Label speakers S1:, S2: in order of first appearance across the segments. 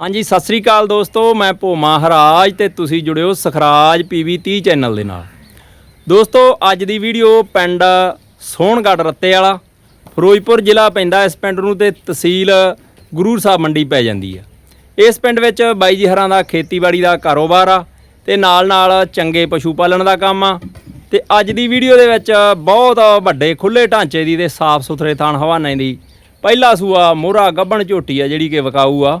S1: ਹਾਂਜੀ, ਸਤਿ ਸ੍ਰੀ ਅਕਾਲ ਦੋਸਤੋ, ਮੈਂ ਭੋਮਾ ਹਰਾਜ ਤੇ ਤੁਸੀਂ ਜੁੜਿਓ ਸਖਰਾਜ ਪੀਵੀ 30 ਚੈਨਲ ਦੇ ਨਾਲ। ਦੋਸਤੋ, ਅੱਜ ਦੀ ਵੀਡੀਓ ਪਿੰਡ ਸੋਹਣਗੜ੍ਹ ਰੱਤੇ ਵਾਲਾ, ਫਿਰੋਜ਼ਪੁਰ ਜ਼ਿਲ੍ਹਾ ਪੈਂਦਾ, ਇਸ ਪਿੰਡ ਨੂੰ ਤੇ ਤਹਿਸੀਲ ਗੁਰੂ ਸਾਹਿਬ ਮੰਡੀ ਪੈ ਜਾਂਦੀ ਆ। ਇਸ ਪਿੰਡ ਵਿੱਚ ਬਾਈ ਜੀ ਹਰਾਂ ਦਾ ਖੇਤੀਬਾੜੀ ਦਾ ਕਾਰੋਬਾਰ ਆ ਤੇ ਨਾਲ ਨਾਲ ਚੰਗੇ ਪਸ਼ੂ ਪਾਲਣ ਦਾ ਕੰਮ ਆ ਤੇ ਅੱਜ ਦੀ ਵੀਡੀਓ ਦੇ ਵਿੱਚ ਬਹੁਤ ਵੱਡੇ ਖੁੱਲੇ ਢਾਂਚੇ ਦੀ ਤੇ ਸਾਫ਼ ਸੁਥਰੇ ਥਾਨ ਹਵਾਨੇ ਦੀ ਪਹਿਲਾ ਸੂਆ ਮੋਹਰਾ ਗੱਬਣ ਝੋਟੀ ਆ ਜਿਹੜੀ ਕਿ ਵਿਕਾਊ ਆ।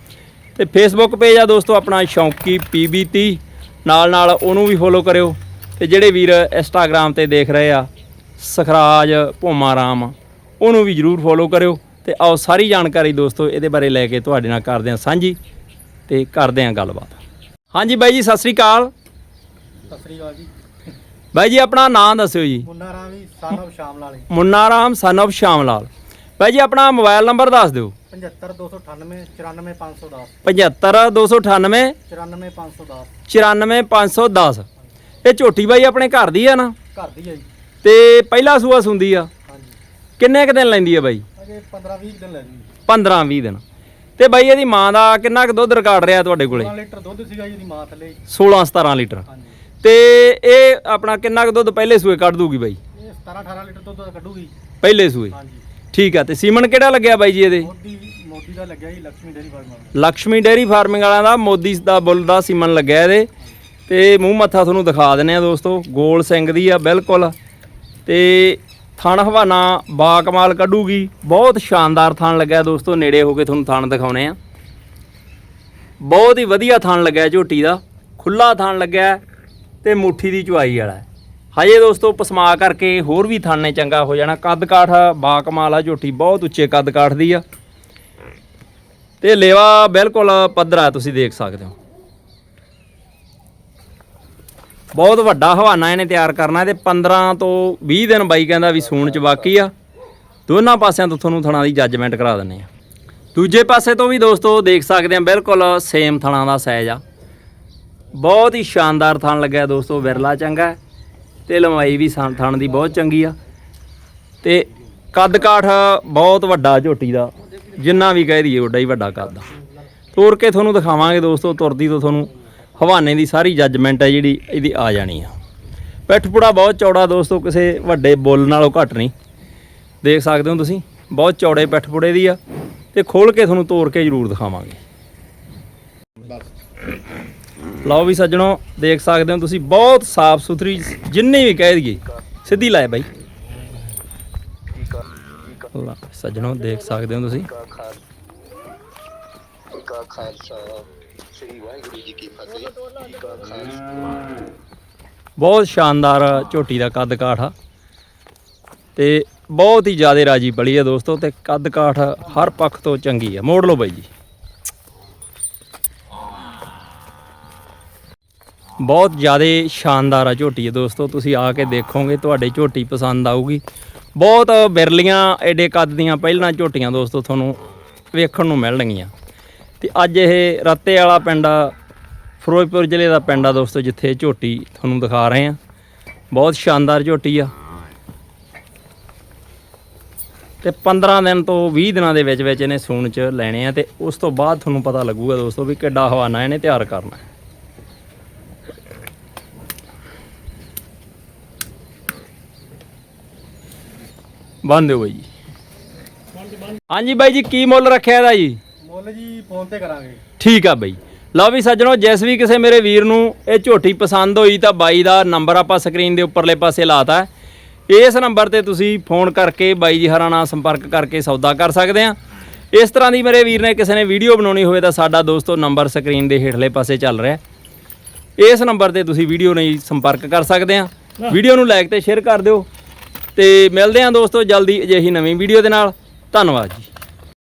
S1: ਤੇ ਫੇਸਬੁੱਕ ਪੇਜ ਆ ਦੋਸਤੋ ਆਪਣਾ ਸ਼ੌਂਕੀ PB30 ਨਾਲ ਨਾਲ ਉਹਨੂੰ ਵੀ ਫੋਲੋ ਕਰਿਓ ਤੇ ਜਿਹੜੇ ਵੀਰ ਇੰਸਟਾਗ੍ਰam ਤੇ ਦੇਖ ਰਹੇ ਆ ਸਖਰਾਜ ਭੋਮਾ ਰਾਮ ਉਹਨੂੰ ਵੀ ਜਰੂਰ ਫੋਲੋ ਕਰਿਓ ਤੇ ਆਓ ਸਾਰੀ ਜਾਣਕਾਰੀ ਦੋਸਤੋ ਇਹਦੇ ਬਾਰੇ ਲੈ ਕੇ ਤੁਹਾਡੇ ਨਾਲ ਕਰਦੇ ਹਾਂ ਸਾਂਝੀ ਤੇ ਕਰਦੇ ਹਾਂ ਗੱਲਬਾਤ। ਹਾਂਜੀ ਬਾਈ ਜੀ ਸਤਿ ਸ੍ਰੀ ਅਕਾਲ।
S2: ਸਤਿ ਸ੍ਰੀ ਅਕਾਲ ਜੀ।
S1: ਬਾਈ ਜੀ ਆਪਣਾ ਨਾਮ ਦੱਸਿਓ ਜੀ।
S2: ਮੁੰਨਾ ਰਾਮ ਜੀ ਸਾਨਵ ਸ਼ਾਮ ਲਾਲੇ
S1: ਮੁੰਨਾ ਰਾਮ ਸਨ of ਸ਼ਾਮ ਲਾਲ ਬਾਈ ਜੀ ਆਪਣਾ ਮੋਬਾਈਲ ਨੰਬਰ ਦੱਸ ਦਿਓ।
S2: 75298 94510
S1: 75298
S2: 94510
S1: 94510 ਇਹ ਝੋਟੀ ਬਾਈ ਆਪਣੇ ਘਰ ਦੀ ਆ ਨਾ?
S2: ਘਰ ਦੀ ਹੈ ਜੀ।
S1: ਤੇ ਪਹਿਲਾ ਸੂਆ ਸੁੰਦੀ ਆ।
S2: ਹਾਂਜੀ।
S1: ਕਿੰਨੇ ਕੁ ਦਿਨ ਲੈਂਦੀ ਆ ਬਾਈ?
S2: ਅਜੇ 15 20 ਦਿਨ ਲੈ ਜੀ
S1: 15 20 ਦਿਨ। ਤੇ ਬਾਈ ਇਹਦੀ ਮਾਂ ਦਾ ਕਿੰਨਾ ਕੁ ਦੁੱਧ ਰਿਕਾਰਡ ਰਿਹਾ ਤੁਹਾਡੇ ਕੋਲੇ?
S2: 16 ਲੀਟਰ ਦੁੱਧ ਸੀਗਾ ਜੀ ਦੀ ਮਾਂ ਥੱਲੇ।
S1: 16 17 ਲੀਟਰ।
S2: ਹਾਂਜੀ।
S1: ਤੇ ਇਹ ਆਪਣਾ ਕਿੰਨਾ ਕੁ ਦੁੱਧ ਪਹਿਲੇ ਸੂਏ ਕੱਢ ਦੂਗੀ ਬਾਈ?
S2: ਇਹ 17 18 ਲੀਟਰ ਦੁੱਧ ਕੱਢੂਗੀ।
S1: ਪਹਿਲੇ ਸੂਏ।
S2: ਹਾਂਜੀ।
S1: ਠੀਕ ਆ ਤੇ ਸੀਮਨ ਕਿਹੜਾ ਲੱਗਿਆ ਬਾਈ ਜੀ ਇਹਦੇ?
S2: ਮੋਦੀ ਮੋਦੀ ਦਾ ਲੱਗਿਆ ਜੀ ਲక్ష్ਮੀ ਡੇਰੀ
S1: ਫਾਰਮਿੰਗ ਵਾਲਿਆਂ ਦਾ ਮੋਦੀ ਦਾ ਬੁੱਲ ਦਾ ਸੀਮਨ ਲੱਗਿਆ ਇਹਦੇ। ਤੇ ਮੂੰਹ ਮੱਥਾ ਤੁਹਾਨੂੰ ਦਿਖਾ ਦਿੰਨੇ ਆ ਦੋਸਤੋ ਗੋਲ ਸਿੰਘ ਦੀ ਆ ਬਿਲਕੁਲ। ਤੇ ਥਣ ਹਵਾਨਾ ਬਾਕਮਾਲ ਕੱਢੂਗੀ। ਬਹੁਤ ਸ਼ਾਨਦਾਰ ਥਾਣ ਲੱਗਿਆ ਦੋਸਤੋ ਨੇੜੇ ਹੋ ਕੇ ਤੁਹਾਨੂੰ ਥਾਣ ਦਿਖਾਉਣੇ ਆ। ਬਹੁਤ ਹੀ ਵਧੀਆ ਥਾਣ ਲੱਗਿਆ ਝੋਟੀ ਦਾ। ਖੁੱਲਾ ਥਾਣ ਲੱਗਿਆ ਤੇ ਮੁੱਠੀ ਦੀ ਚੁਆਈ ਵਾਲਾ ਹਜੇ ਦੋਸਤੋ ਪਸਮਾ ਕਰਕੇ ਹੋਰ ਵੀ ਥਾਣੇ ਚੰਗਾ ਹੋ ਜਾਣਾ। ਕੱਦ ਕਾਠ ਬਾ ਕਮਾਲ ਆ ਝੋਟੀ, ਬਹੁਤ ਉੱਚੇ ਕੱਦ ਕਾਠ ਦੀ ਆ। ਤੇ ਲੇਵਾ ਬਿਲਕੁਲ ਪੱਧਰਾ, ਤੁਸੀਂ ਦੇਖ ਸਕਦੇ ਹੋ। ਬਹੁਤ ਵੱਡਾ ਹਵਾਨਾ ਇਹਨੇ ਤਿਆਰ ਕਰਨਾ ਤੇ 15 ਤੋਂ 20 ਦਿਨ ਬਾਈ ਕਹਿੰਦਾ ਵੀ ਸੂਣ ਚ ਬਾਕੀ ਆ। ਦੋਨਾਂ ਪਾਸਿਆਂ ਤੋਂ ਤੁਹਾਨੂੰ ਥਣਾ ਦੀ ਜੱਜਮੈਂਟ ਕਰਾ ਦਿੰਨੇ ਆ ਦੂਜੇ ਪਾਸੇ ਤੋਂ ਵੀ ਦੋਸਤੋ, ਦੇਖ ਸਕਦੇ ਆ ਬਿਲਕੁਲ ਸੇਮ ਥਣਾ ਦਾ ਸਾਈਜ਼ ਆ। ਬਹੁਤ ਹੀ ਸ਼ਾਨਦਾਰ ਥਣ ਲੱਗਿਆ ਦੋਸਤੋ, ਵਿਰਲਾ ਚੰਗਾ ਤੇ ਲੰਬਾਈ ਵੀ ਸੰ- ਥਣ ਦੀ ਬਹੁਤ ਚੰਗੀ ਆ। ਤੇ ਕੱਦ ਕਾਠ ਬਹੁਤ ਵੱਡਾ ਝੋਟੀ ਦਾ, ਜਿੰਨਾ ਵੀ ਕਹਿ ਦਈਏ ਓਡਾ ਹੀ ਵੱਡਾ ਕੱਦ ਆ। ਤੋਰ ਕੇ ਤੁਹਾਨੂੰ ਦਿਖਾਵਾਂਗੇ ਦੋਸਤੋ, ਤੁਰਦੀ ਤੋਂ ਤੁਹਾਨੂੰ ਹਵਾਨੇ ਦੀ ਸਾਰੀ ਜੱਜਮੈਂਟ ਹੈ ਜਿਹੜੀ ਇਹਦੀ ਆ ਜਾਣੀ ਆ। ਪਿੱਠਪੁੜਾ ਬਹੁਤ ਚੌੜਾ ਦੋਸਤੋ, ਕਿਸੇ ਵੱਡੇ ਬੁੱਲ ਨਾਲੋਂ ਘੱਟ ਨਹੀਂ। ਦੇਖ ਸਕਦੇ ਹੋ ਤੁਸੀਂ, ਬਹੁਤ ਚੌੜੇ ਪਿੱਠਪੁੜੇ ਦੀ ਆ। ਤੇ ਖੋਲ ਕੇ ਤੁਹਾਨੂੰ ਤੋਰ ਕੇ ਜ਼ਰੂਰ ਦਿਖਾਵਾਂਗੇ। ਲਓ ਵੀ ਸੱਜਣੋ, ਦੇਖ ਸਕਦੇ ਹੋ ਤੁਸੀਂ, ਬਹੁਤ ਸਾਫ਼ ਸੁਥਰੀ, ਜਿੰਨੀ ਵੀ ਕਹਿ ਦਈਏ, ਸਿੱਧੀ ਲਾਏ ਬਾਈ। ਸੱਜਣੋ, ਦੇਖ ਸਕਦੇ ਹੋ ਤੁਸੀਂ।
S3: ਕਾ ਖਾਲਸਾ ਸ੍ਰੀ ਵਾਹਿਗੁਰੂ ਜੀ ਕੀ ਫਤਿਹ ਕਾ ਖਾਲਸਾ
S1: ਬਹੁਤ ਸ਼ਾਨਦਾਰ ਝੋਟੀ ਦਾ ਕੱਦ ਕਾਠ ਆ। ਤੇ ਬਹੁਤ ਹੀ ਜ਼ਿਆਦਾ ਰਾਜੀ ਬਲੀ ਹੈ ਦੋਸਤੋ, ਤੇ ਕੱਦ ਕਾਠ ਹਰ ਪੱਖ ਤੋਂ ਚੰਗੀ ਹੈ ਮੋੜ ਲਓ ਬਾਈ ਜੀ। ਬਹੁਤ ਜ਼ਿਆਦਾ ਸ਼ਾਨਦਾਰ ਆ ਝੋਟੀ ਆ ਦੋਸਤੋ ਤੁਸੀਂ ਆ ਕੇ ਦੇਖੋਗੇ ਤੁਹਾਡੇ ਝੋਟੀ ਪਸੰਦ ਆਊਗੀ। ਬਹੁਤ ਬਿਰਲੀਆਂ ਐਡੇ ਕੱਦ ਦੀਆਂ ਪਹਿਲਾਂ ਝੋਟੀਆਂ ਦੋਸਤੋ ਤੁਹਾਨੂੰ ਵੇਖਣ ਨੂੰ ਮਿਲਣਗੀਆਂ। ਤੇ ਅੱਜ ਇਹ ਰੱਤੇ ਵਾਲਾ ਪਿੰਡ ਆ, ਫਿਰੋਜ਼ਪੁਰ ਜ਼ਿਲ੍ਹੇ ਦਾ ਪਿੰਡ ਆ ਦੋਸਤੋ ਜਿੱਥੇ ਝੋਟੀ ਤੁਹਾਨੂੰ ਦਿਖਾ ਰਹੇ ਆ। ਬਹੁਤ ਸ਼ਾਨਦਾਰ ਝੋਟੀ ਆ। ਤੇ 15 ਦਿਨ ਤੋਂ 20 ਦਿਨਾਂ ਦੇ ਵਿੱਚ ਵਿੱਚ ਇਹਨੇ ਸੂਣ ਚ ਲੈਣੇ ਆ ਤੇ ਉਸ ਤੋਂ ਬਾਅਦ ਤੁਹਾਨੂੰ ਪਤਾ ਲੱਗੂਗਾ ਦੋਸਤੋ ਵੀ ਕਿੱਡਾ ਹਵਾਨਾ ਇਹਨੇ ਤਿਆਰ ਕਰਨਾ। ਬੰਦ ਦਿਓ ਬਾਈ ਜੀ ਹਾਂਜੀ ਬਾਈ ਜੀ ਕੀ ਮੁੱਲ ਰੱਖਿਆ ਇਹਦਾ ਜੀ?
S2: ਮੁੱਲ ਜੀ ਫੋਨ ਤੇ ਕਰਾਂਗੇ।
S1: ਠੀਕ ਆ ਬਈ। ਲਓ ਵੀ ਸੱਜਣੋ ਜਿਸ ਵੀ ਕਿਸੇ ਮੇਰੇ ਵੀਰ ਨੂੰ ਇਹ ਝੋਟੀ ਪਸੰਦ ਹੋਈ ਤਾਂ ਬਾਈ ਦਾ ਨੰਬਰ ਆਪਾਂ ਸਕਰੀਨ ਦੇ ਉੱਪਰਲੇ ਪਾਸੇ ਲਾਤਾ। ਇਸ ਨੰਬਰ ਤੇ ਤੁਸੀਂ ਫੋਨ ਕਰਕੇ ਬਾਈ ਜੀ ਹਰਾਂ ਨਾਲ ਸੰਪਰਕ ਕਰਕੇ ਸੌਦਾ ਕਰ ਸਕਦੇ ਆ। ਇਸ ਤਰ੍ਹਾਂ ਦੀ ਮੇਰੇ ਵੀਰ ਨੇ ਕਿਸੇ ਨੇ ਵੀਡੀਓ ਬਣਾਉਣੀ ਹੋਵੇ ਤਾਂ ਸਾਡਾ ਦੋਸਤੋ ਨੰਬਰ ਸਕਰੀਨ ਦੇ ਹੇਠਲੇ ਪਾਸੇ ਚੱਲ ਰਿਹਾ। ਇਸ ਨੰਬਰ ਤੇ ਤੁਸੀਂ ਵੀਡੀਓ ਨਾਲ ਸੰਪਰਕ ਕਰ ਸਕਦੇ ਆ। ਵੀਡੀਓ ਨੂੰ ਲਾਈਕ ਤੇ ਸ਼ੇਅਰ ਕਰ ਦਿਓ। ਤੇ ਮਿਲਦੇ ਆ ਦੋਸਤੋ ਜਲਦੀ ਅਜਿਹੀ ਨਵੀਂ ਵੀਡੀਓ ਦੇ ਨਾਲ। ਧੰਨਵਾਦ ਜੀ।